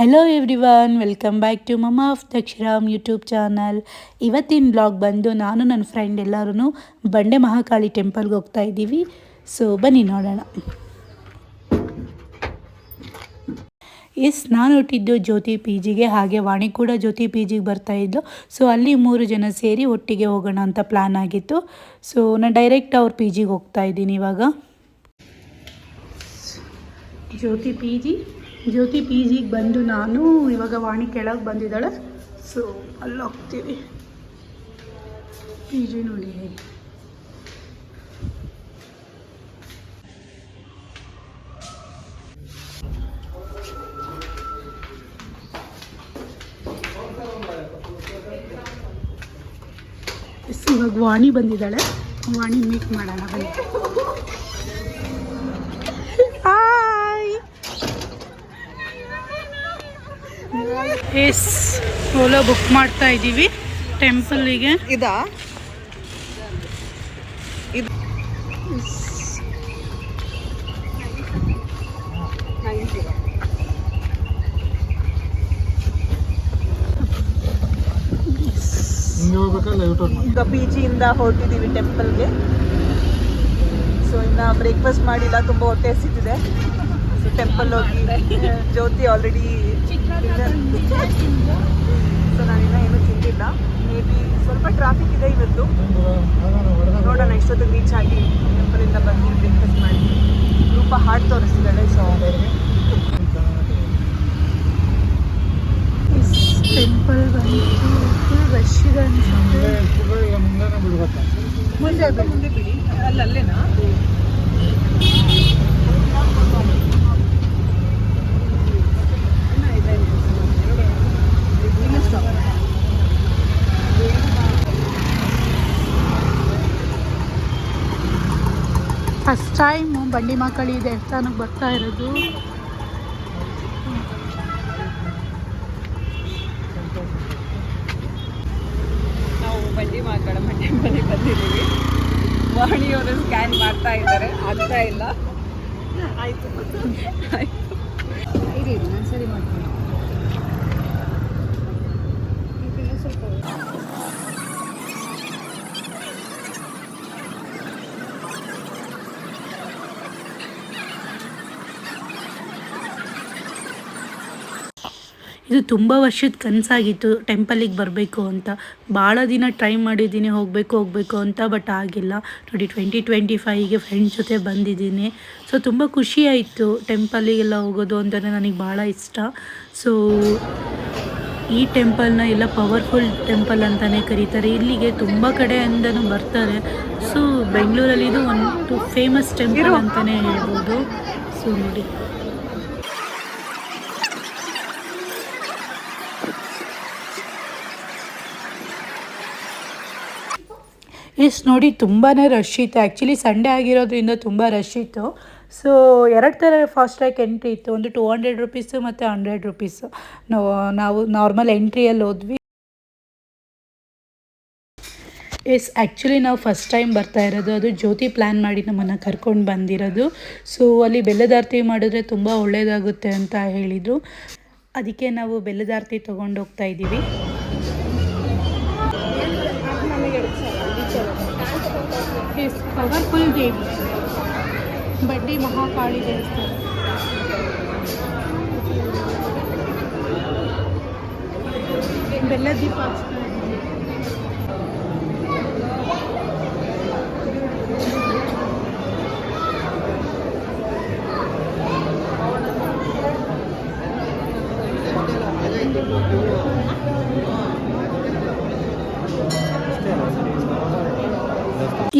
Hello everyone welcome back to mumma of Dakshiram YouTube channel ಇವತ್ತಿನ blog ಬಂದು ನಾನು, ನನ್ನ ಫ್ರೆಂಡ್ ಎಲ್ಲರೂ ಬಂಡೆ ಮಹಾಕಾಳಿ ಟೆಂಪಲ್ಗೆ ಹೋಗ್ತಾ ಇದ್ದೀವಿ. ಸೊ ಬನ್ನಿ ನೋಡೋಣ. ಎಸ್ ನಾನು ಹುಟ್ಟಿದ್ದು ಜ್ಯೋತಿ ಪಿ ಜಿಗೆ ಹಾಗೆ ವಾಣಿ ಕೂಡ ಜ್ಯೋತಿ ಪಿ ಜಿಗೆ ಬರ್ತಾ ಇದ್ಲು. ಸೊ ಅಲ್ಲಿ ಮೂರು ಜನ ಸೇರಿ ಒಟ್ಟಿಗೆ ಹೋಗೋಣ ಅಂತ ಪ್ಲ್ಯಾನ್ ಆಗಿತ್ತು. ಸೊ ನಾನು ಡೈರೆಕ್ಟ್ ಅವ್ರ ಪಿ ಜಿಗೆ ಹೋಗ್ತಾ ಇದ್ದೀನಿ ಇವಾಗ. Jyothi P G Jyothi P ಜಿಗೆ ಬಂದು ನಾನು ಇವಾಗ ವಾಣಿ ಕೆಳಗೆ ಬಂದಿದ್ದಾಳೆ. ಸೊ ಅಲ್ಲಿ ಹೋಗ್ತೀವಿ ಪಿ ಜಿ ನೋಡಿ ಇವಾಗ ವಾಣಿ ಬಂದಿದ್ದಾಳೆ. ವಾಣಿ ಮೀಟ್ ಮಾಡೋಣ, ಬನ್ನಿ. ಎಸ್, ಓಲೋ ಬುಕ್ ಮಾಡ್ತಾ ಇದ್ದೀವಿ ಟೆಂಪಲಿಗೆ ಇದಾ ಇದು? ಈಗ ಪಿ ಜಿಯಿಂದ ಹೊರಟಿದ್ದೀವಿ ಟೆಂಪಲ್ಗೆ ಸೊ ಇನ್ನು ಬ್ರೇಕ್ಫಾಸ್ಟ್ ಮಾಡಿಲ್ಲ, ತುಂಬ ಹೊಟ್ಟೆ ಸಿಗ್ತಿದೆ ಸೊ ಟೆಂಪಲ್ ಹೋಗಿ, ಜ್ಯೋತಿ ಆಲ್ರೆಡಿ ಸೊ ನಾನಿನ್ನ ಏನೂ ತಿಂದಿಲ್ಲ ಮೇ ಬಿ ಸ್ವಲ್ಪ ಟ್ರಾಫಿಕ್ ಇದೆ ಇವತ್ತು ನೋಡೋಣ ಇಷ್ಟೊತ್ತಿಗೆ ರೀಚ್ ಆಗಿ ಟೆಂಪಲಿಂದ ಬಂದು ಬ್ರೇಕ್ಫಾಸ್ಟ್ ಮಾಡಿ ರೂಪ ಹಾಡು ತೋರಿಸ್ತಿದ್ದಾಳೆ ಸೊ ಟೆಂಪಲ್ ಬಂದು ಫುಲ್ ರಶ್ ಇದೆ ಅನ್ಸುತ್ತೆ ಮುಂದೆ ಬಿಡಿ ಅಲ್ಲಿ ಟೈಮ್ ಬಂಡಿ ಮಕ್ಕಳಿ ದೇವಸ್ಥಾನಕ್ಕೆ ಬರ್ತಾ ಇರೋದು. ನಾವು ಬಂಡಿ ಮಕ್ಕಳ ಮನೆ ಮನೆಗೆ ಬಂದಿದ್ದೀವಿ. ವಾಣಿಯವರು ಸ್ಕ್ಯಾನ್ ಮಾಡ್ತಾ ಇದ್ದಾರೆ. ಆಗ್ತಾ ಇಲ್ಲ. ಆಯಿತು. ಆಯಿತು. ಇರಿ ನಾನು ಸರಿ ಮಾಡ್ತೀನಿ. ಇದು ತುಂಬ ವರ್ಷದ ಕನಸಾಗಿತ್ತು ಟೆಂಪಲಿಗೆ ಬರಬೇಕು ಅಂತ. ಭಾಳ ದಿನ ಟ್ರೈ ಮಾಡಿದ್ದೀನಿ ಹೋಗಬೇಕು ಹೋಗಬೇಕು ಅಂತ ಬಟ್ ಆಗಿಲ್ಲ. ನೋಡಿ ಟ್ವೆಂಟಿ ಟ್ವೆಂಟಿ ಫೈವ್ಗೆ ಫ್ರೆಂಡ್ಸ್ ಜೊತೆ ಬಂದಿದ್ದೀನಿ. ಸೊ ತುಂಬ ಖುಷಿ ಆಯಿತು ಟೆಂಪಲಿಗೆಲ್ಲ ಹೋಗೋದು ಅಂತಲೇ ನನಗೆ ಭಾಳ ಇಷ್ಟ. ಸೊ ಈ ಟೆಂಪಲ್ನ ಎಲ್ಲ ಪವರ್ಫುಲ್ ಟೆಂಪಲ್ ಅಂತಲೇ ಕರೀತಾರೆ. ಇಲ್ಲಿಗೆ ತುಂಬ ಕಡೆಯಿಂದನೂ ಬರ್ತಾರೆ. ಸೊ ಬೆಂಗಳೂರಲ್ಲಿ ಇದು ಒಂದು ಫೇಮಸ್ ಟೆಂಪಲ್ ಅಂತಲೇ ಹೇಳ್ಬೋದು. ಸೊ ನೋಡಿ. ಎಸ್ ನೋಡಿ ತುಂಬಾ ರಶ್ ಇತ್ತು. ಆ್ಯಕ್ಚುಲಿ ಸಂಡೇ ಆಗಿರೋದ್ರಿಂದ ತುಂಬ ರಶ್ ಇತ್ತು. ಸೊ ಎರಡು ಥರ ಫಾಸ್ಟ್ ಟ್ರ್ಯಾಕ್ ಎಂಟ್ರಿ ಇತ್ತು. ಒಂದು ಟೂ ಹಂಡ್ರೆಡ್ ರುಪೀಸು ಮತ್ತು ಹಂಡ್ರೆಡ್ ರುಪೀಸು ನಾವು ನಾರ್ಮಲ್ ಎಂಟ್ರಿಯಲ್ಲಿ ಹೋದ್ವಿ. ಎಸ್ ಆ್ಯಕ್ಚುಲಿ ನಾವು ಫಸ್ಟ್ ಟೈಮ್ ಬರ್ತಾ ಇರೋದು. ಅದು ಜ್ಯೋತಿ ಪ್ಲ್ಯಾನ್ ಮಾಡಿ ನಮ್ಮನ್ನು ಕರ್ಕೊಂಡು ಬಂದಿರೋದು. ಸೊ ಅಲ್ಲಿ ಬೆಲ್ಲದಾರ್ತಿ ಮಾಡಿದ್ರೆ ತುಂಬ ಒಳ್ಳೆಯದಾಗುತ್ತೆ ಅಂತ ಹೇಳಿದರು. ಅದಕ್ಕೆ ನಾವು ಬೆಲ್ಲದಾರ್ತಿ ತೊಗೊಂಡು ಹೋಗ್ತಾ ಇದ್ದೀವಿ. ಎಸ್ ಪವರ್ಫುಲ್ ದೇವಿ ಬಡ್ಡಿ ಮಹಾಕಾಳಿ ದೇವಸ್ಥಾನ ಬೆಲ್ಲ ದೀಪ ಹಚ್ತಾ ಇದ್ದೀವಿ.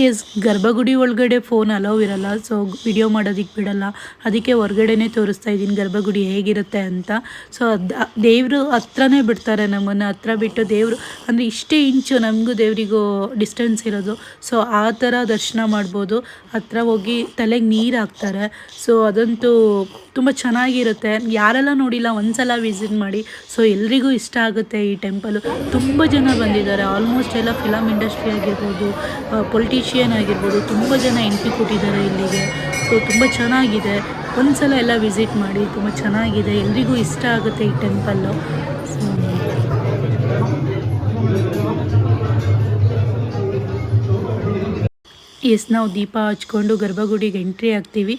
ಎಸ್ ಗರ್ಭಗುಡಿ ಒಳಗಡೆ ಫೋನ್ ಅಲೌ ಇರಲ್ಲ ಸೊ ವಿಡಿಯೋ ಮಾಡೋದಿಕ್ಕೆ ಬಿಡಲ್ಲ. ಅದಕ್ಕೆ ಹೊರ್ಗಡೆ ತೋರಿಸ್ತಾ ಇದ್ದೀನಿ ಗರ್ಭಗುಡಿ ಹೇಗಿರುತ್ತೆ ಅಂತ. ಸೊ ಅದು ದೇವರು ಹತ್ರನೇ ಬಿಡ್ತಾರೆ ನಮ್ಮನ್ನು, ಹತ್ರ ಬಿಟ್ಟು ದೇವರು, ಅಂದರೆ ಇಷ್ಟೇ ಇಂಚು ನಮಗೂ ದೇವರಿಗೂ ಡಿಸ್ಟೆನ್ಸ್ ಇರೋದು. ಸೊ ಆ ಥರ ದರ್ಶನ ಮಾಡ್ಬೋದು. ಹತ್ರ ಹೋಗಿ ತಲೆಗೆ ನೀರು ಹಾಕ್ತಾರೆ. ಸೊ ಅದಂತೂ ತುಂಬ ಚೆನ್ನಾಗಿರುತ್ತೆ. ಯಾರೆಲ್ಲ ನೋಡಿಲ್ಲ, ಒಂದ್ಸಲ ವಿಸಿಟ್ ಮಾಡಿ. ಸೊ ಎಲ್ರಿಗೂ ಇಷ್ಟ ಆಗುತ್ತೆ ಈ ಟೆಂಪಲು ತುಂಬ ಜನ ಬಂದಿದ್ದಾರೆ. ಆಲ್ಮೋಸ್ಟ್ ಎಲ್ಲ ಫಿಲಮ್ ಇಂಡಸ್ಟ್ರಿ ಆಗಿರ್ಬೋದು ಪೊಲಿಟಿಷಿಯನ್ ಆಗಿರ್ಬೋದು, ತುಂಬ ಜನ ಎಂಟ್ರಿ ಕೊಟ್ಟಿದ್ದಾರೆ ಇಲ್ಲಿಗೆ. ಸೊ ತುಂಬ ಚೆನ್ನಾಗಿದೆ. ಒಂದ್ಸಲ ಎಲ್ಲ ವಿಸಿಟ್ ಮಾಡಿ, ತುಂಬ ಚೆನ್ನಾಗಿದೆ. ಎಲ್ರಿಗೂ ಇಷ್ಟ ಆಗುತ್ತೆ ಈ ಟೆಂಪಲ್ಲು ಎಸ್ ನಾವು ದೀಪ ಹಚ್ಕೊಂಡು ಗರ್ಭಗುಡಿಗೆ ಎಂಟ್ರಿ ಆಗ್ತೀವಿ.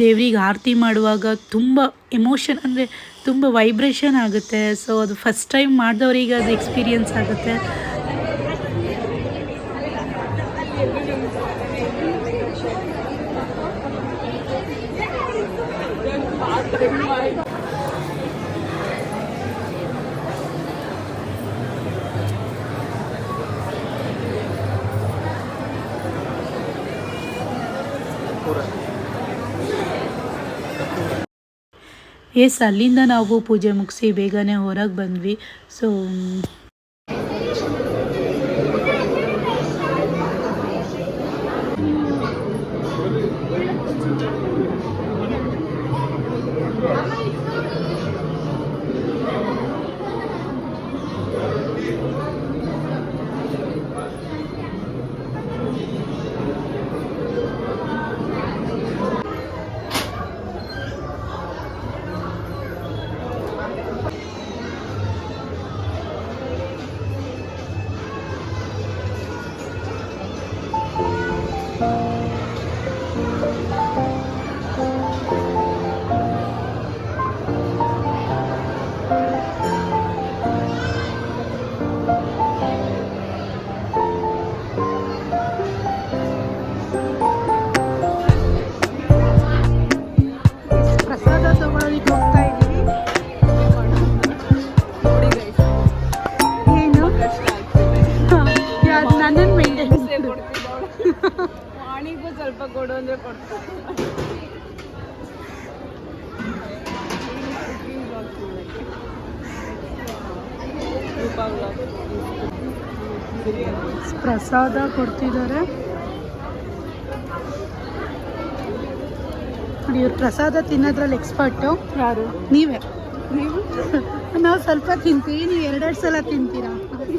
ದೇವ್ರಿಗೆ ಆರತಿ ಮಾಡುವಾಗ ತುಂಬ ಎಮೋಷನ್ ಅಂದರೆ ತುಂಬ ವೈಬ್ರೇಷನ್ ಆಗುತ್ತೆ. ಸೊ ಅದು ಫಸ್ಟ್ ಟೈಮ್ ಮಾಡಿದವ್ರಿಗೆ ಅದು ಎಕ್ಸ್ಪೀರಿಯನ್ಸ್ ಆಗುತ್ತೆ. ಎಸ್ ಅಲ್ಲಿಂದ ನಾವು ಪೂಜೆ ಮುಗಿಸಿ ಬೇಗನೆ ಹೊರಗೆ ಬಂದ್ವಿ. ಸೊ ಪ್ರಸಾದ ಕೊಡ್ತಿದ್ದಾರೆ. ಇವ್ರು ಪ್ರಸಾದ ತಿನ್ನೋದ್ರಲ್ಲಿ ಎಕ್ಸ್ಪರ್ಟು ಯಾರು? ನೀವೇ. ನೀವು? ನಾವು ಸ್ವಲ್ಪ ತಿಂತೀವಿ ನೀವು ಎರಡೆರಡು ಸಲ ತಿಂತೀರಾ?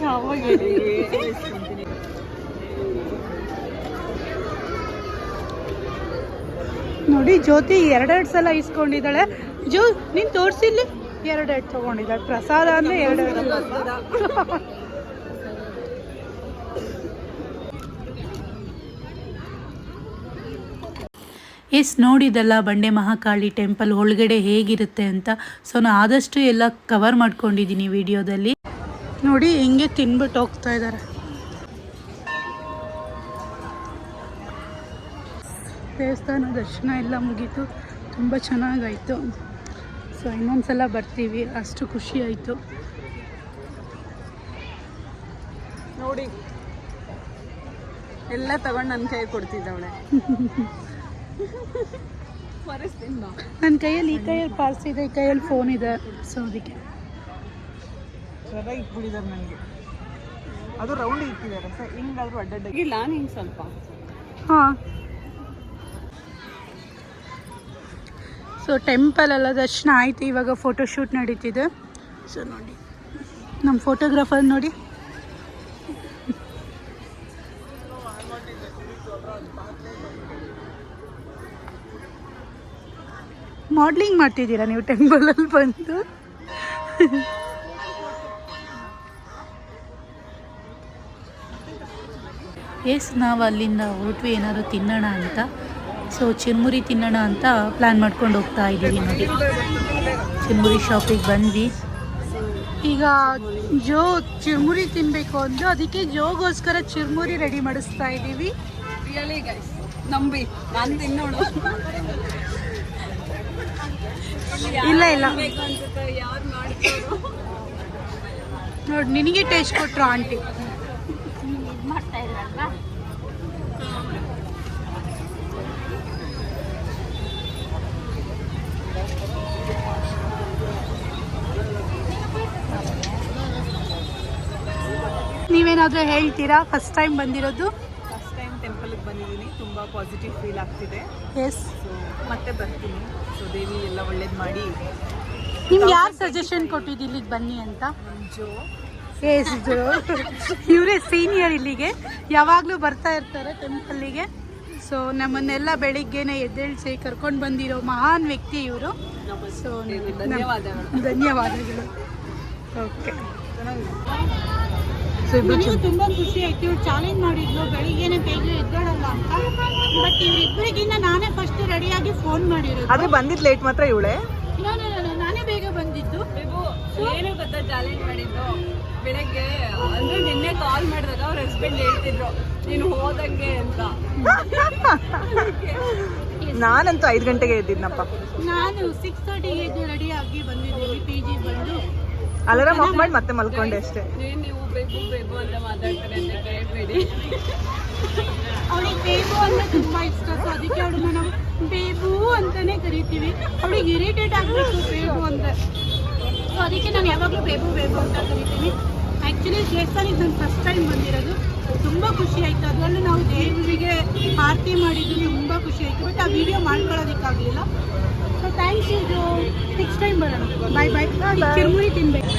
ಯಾವಾಗ? ನೋಡಿ ಜ್ಯೋತಿ ಎರಡೆರಡು ಸಲ ಇಸ್ಕೊಂಡಿದ್ದಾಳೆ ಜೋ ನೀನು ತೋರಿಸಿಲ್ಲಿ. ಎರಡೆರಡು ತಗೊಂಡಿದ್ದಾರೆ. ಪ್ರಸಾದ ಅಂದರೆ ಎರಡೆರಡು. ಎಸ್ ನೋಡಿದಲ್ಲ ಬಂಡೆ ಮಹಾಕಾಳಿ ಟೆಂಪಲ್ ಒಳಗಡೆ ಹೇಗಿರುತ್ತೆ ಅಂತ. ಸೊ ನಾನು ಆದಷ್ಟು ಎಲ್ಲ ಕವರ್ ಮಾಡ್ಕೊಂಡಿದ್ದೀನಿ ವಿಡಿಯೋದಲ್ಲಿ. ನೋಡಿ ಹೆಂಗೆ ತಿನ್ಬಿಟ್ಟು ಹೋಗ್ತಾ ಇದ್ದಾರೆ. ದೇವಸ್ಥಾನ ದರ್ಶನ ಎಲ್ಲ ಮುಗೀತು. ತುಂಬ ಚೆನ್ನಾಗಾಯಿತು. ಸೊ ಇನ್ನೊಂದ್ಸಲ ಬರ್ತೀವಿ. ಅಷ್ಟು ಖುಷಿ ಆಯಿತು. ನೋಡಿ. ಎಲ್ಲ ತಗೊಂಡು ನನ್ನ ಕೈ ಕೊಡ್ತಿದ್ದವಳೆ. ನನ್ನ ಕೈಯಲ್ಲಿ ಈ ಕೈಯಲ್ಲಿ ಪಾರ್ಸ್ ಇದೆ ಈ ಕೈಯಲ್ಲಿ ಫೋನ್ ಇದೆ. ಸೊ ಅದಕ್ಕೆ. ಇಟ್ಬಿಟ್ಟಿದ್ದಾರೆ ನನಗೆ. ಅದು ರೌಂಡ್ ಇಟ್ಟಿದ್ದಾರೆ. ಸರ್ ಹಿಂಗಾದ್ರೂ ಅಡ್ಡಡ್ಡ ಇಲ್ಲ ಸ್ವಲ್ಪ. ಹಾಂ. ಸೊ ಟೆಂಪಲ್ ಎಲ್ಲ ದರ್ಶನ ಆಯಿತು. ಇವಾಗ ಫೋಟೋಶೂಟ್ ನಡೀತಿದೆ. ಸೊ ನೋಡಿ. ನಮ್ಮ ಫೋಟೋಗ್ರಾಫರ್ ನೋಡಿ. ಮಾಡ್ಲಿಂಗ್ ಮಾಡ್ತಿದ್ದೀರಾ ನೀವು ಟೆಂಪಲಲ್ಲಿ ಬಂದು? ಎಸ್ ನಾವು ಅಲ್ಲಿಂದ ಹೊರಟ್ವಿ. ಏನಾದ್ರು ತಿನ್ನೋಣ ಅಂತ. ಸೊ ಚಿರ್ಮುರಿ ತಿನ್ನೋಣ ಅಂತ ಪ್ಲ್ಯಾನ್ ಮಾಡ್ಕೊಂಡು ಹೋಗ್ತಾ ಇದ್ದೀವಿ ನೋಡಿ. ಚಿರ್ಮುರಿ ಶಾಪಿಗೆ ಬಂದ್ವಿ. ಈಗ ಜೋ ಚಿರ್ಮುರಿ ತಿನ್ನಬೇಕು ಅಂದು ಅದಕ್ಕೆ ಜೋಗೋಸ್ಕರ ಚಿರ್ಮುರಿ ರೆಡಿ ಮಾಡಿಸ್ತಾ ಇದ್ದೀವಿ. ನಂಬಿ. ನಾನು ತಿನ್ನೋಣ ಇಲ್ಲ ಇಲ್ಲ. ನೋಡಿ ನಿನಗೆ ಟೇಸ್ಟ್ ಕೊಟ್ಟರು ಆಂಟಿ. ನೀವೇನಾದರೂ ಹೇಳ್ತೀರಾ? ಫಸ್ಟ್ ಟೈಮ್ ಬಂದಿರೋದು? ಫಸ್ಟ್ ಟೈಮ್ ಟೆಂಪಲ್ಗೆ ಬಂದಿದ್ದೀನಿ. ತುಂಬ ಪಾಸಿಟಿವ್ ಫೀಲ್ ಆಗ್ತಿದೆ. ಎಸ್ ಸೊ ಮತ್ತೆ ಬರ್ತೀನಿ. ಸೊ ದೇವಿ ಎಲ್ಲ ಒಳ್ಳೇದು ಮಾಡಿ. ನಿಮ್ಗೆ ಯಾರು ಸಜೆಷನ್ ಕೊಟ್ಟಿದ್ದು ಇಲ್ಲಿಗೆ ಬನ್ನಿ ಅಂತ? ಜೋ. ಎಸ್ ಇವರೇ ಸೀನಿಯರ್ ಇಲ್ಲಿಗೆ. ಯಾವಾಗಲೂ ಬರ್ತಾ ಇರ್ತಾರೆ ಟೆಂಪಲ್ಲಿಗೆ ಸೊ ನಮ್ಮನ್ನೆಲ್ಲ ಬೆಳಿಗ್ಗೆನೆ ಎದ್ದೇಳಿಸಿ ಕರ್ಕೊಂಡು ಬಂದಿರೋ ಮಹಾನ್ ವ್ಯಕ್ತಿ ಇವರು. ಸೊ ಧನ್ಯವಾದಗಳು. ಧನ್ಯವಾದಗಳು. ಓಕೆ ನನಗೂ ತುಂಬ ಖುಷಿ ಆಯ್ತು. ಇವ್ರು ಚಾಲೆಂಜ್ ಮಾಡಿದ್ರು ಬೆಳಿಗ್ಗೆನೆ ಬೇಗ ಎದ್ದೇಳಲ್ಲ ಅಂತ. ಬಟ್ ಇವರಿಬ್ಬರಿಗಿಂತ ನಾನೇ ಫಸ್ಟ್ ರೆಡಿಯಾಗಿ ಫೋನ್ ಮಾಡಿರೋದು. ಆದ್ರೆ ಬಂದಿದ್ ಲೇಟ್ ಮಾತ್ರ ಇವಳೆ? ಇಲ್ಲ, ನಾನೇ ಬೇಗ ಬಂದಿದ್ದು. ಏನು ಗೊತ್ತಾ ಚಾಲೆಂಜ್ ಮಾಡಿದ್ದು? ಬೆಳಗ್ಗೆ ಅಂದ್ರೆ ನಿನ್ನೆ ಕಾಲ್ ಮಾಡಿದಾಗ ಅವ್ರ ಹಸ್ಬೆಂಡ್ ಹೇಳ್ತಿದ್ರು ನೀನು ಹೋದಂಗೆ ಅಂತ. ನಾನಂತೂ ಐದು ಗಂಟೆಗೆ ಎದ್ದಿದ್ನಪ್ಪ. ನಾನು ಸಿಕ್ಸ್ ತರ್ಟಿಗೆ ಎದ್ದು ರೆಡಿಯಾಗಿ ಬಂದಿದ್ದೀನಿ ಪಿ ಜಿ ಬಂದು. ಅಲಾರಾಮ್ ಆಫ್ ಮಾಡಿ ಮತ್ತೆ ಮಲ್ಕೊಂಡೆ ಅಷ್ಟೇ. ನೀನ್ ನೀವು ಬೇಕು ಬೇಕು ಅಂತ ಮಾತಾಡ್ತಾರೆ ಅಂತ ಕೇಳ್ಬೇಡಿ ಅವಳಿಗೆ ಬೇಬು ಅಂದ್ರೆ ತುಂಬಾ ಇಷ್ಟ. ಸೊ ಅದಕ್ಕೆ ಅವಳನ್ನ ನಾವು ಬೇಬು ಅಂತಾನೆ ಕರಿತೀವಿ. ಅವಳಿಗೆ ಇರಿಟೇಟ್ ಆಗಬೇಕು ಬೇಬು ಅಂತ. ಸೊ ಅದಕ್ಕೆ ನಾನು ಯಾವಾಗಲೂ ಬೇಬು ಬೇಬು ಅಂತ ಕರಿತೀನಿ. ಆ್ಯಕ್ಚುಲಿ ದೇವಸ್ಥಾನಕ್ಕೆ ನಾನು ಫಸ್ಟ್ ಟೈಮ್ ಬಂದಿರೋದು. ತುಂಬ ಖುಷಿ ಆಯಿತು. ಅದರಲ್ಲೂ ನಾವು ದೇವರಿಗೆ ಆರತಿ ಮಾಡಿದ್ದು ತುಂಬ ಖುಷಿ ಆಯಿತು. ಬಟ್ ಆ ವಿಡಿಯೋ ಮಾಡ್ಕೊಳ್ಳೋದಕ್ಕಾಗಲಿಲ್ಲ. ಸೊ ಥ್ಯಾಂಕ್ಸ್ ಇದು ನೆಕ್ಸ್ಟ್ ಟೈಮ್ ಬರೋಣ ಬಾಯ್ ಬಾಯ್ ಕಿರ್ಮುರಿ ತಿನ್ಬೇಕು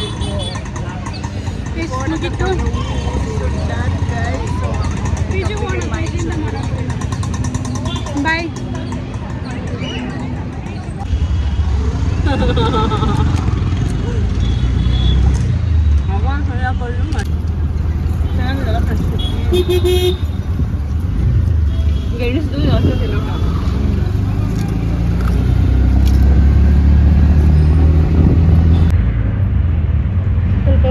ಎಷ್ಟು ಮುಗಿತ್ತು ಬೀಜು ಹೋಣ ಬೈದಿಂದ ಮಾಡೋಣ ಬಾಯ್ ಗೆಣಸ್ದು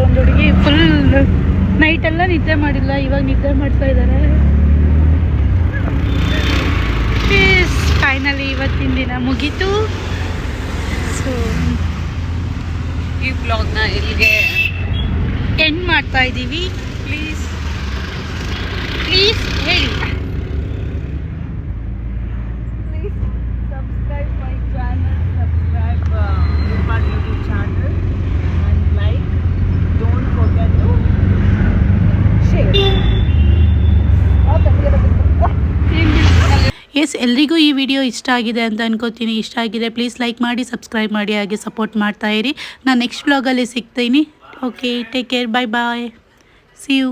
ಒಂದು ಹುಡುಗಿ. ಫುಲ್ ನೈಟೆಲ್ಲ ನಿದ್ದೆ ಮಾಡಿಲ್ಲ ಇವಾಗ ನಿದ್ದೆ ಮಾಡ್ತಾ ಇದ್ದಾರೆ ಫೈನಲಿ ಇವತ್ತಿನ ದಿನ ಮುಗೀತು. ಸೊ ಈ ಬ್ಲಾಗ್ನ ಇಲ್ಲಿಗೆ ಎಂಡ್ ಮಾಡ್ತಾ ಇದ್ದೀವಿ ಪ್ಲೀಸ್ ಪ್ಲೀಸ್ ಹೇಳಿ. ಎಸ್ ಎಲ್ರಿಗೂ ಈ ವಿಡಿಯೋ ಇಷ್ಟ ಆಗಿದೆ ಅಂತ ಅನ್ಕೋತೀನಿ. ಇಷ್ಟ ಆಗಿದೆ ಪ್ಲೀಸ್ ಲೈಕ್ ಮಾಡಿ ಸಬ್ಸ್ಕ್ರೈಬ್ ಮಾಡಿ, ಹಾಗೆ ಸಪೋರ್ಟ್ ಮಾಡ್ತಾ ಇರಿ. ನಾನು ನೆಕ್ಸ್ಟ್ ಬ್ಲಾಗಲ್ಲಿ ಸಿಗ್ತೀನಿ. Okay take care bye bye see you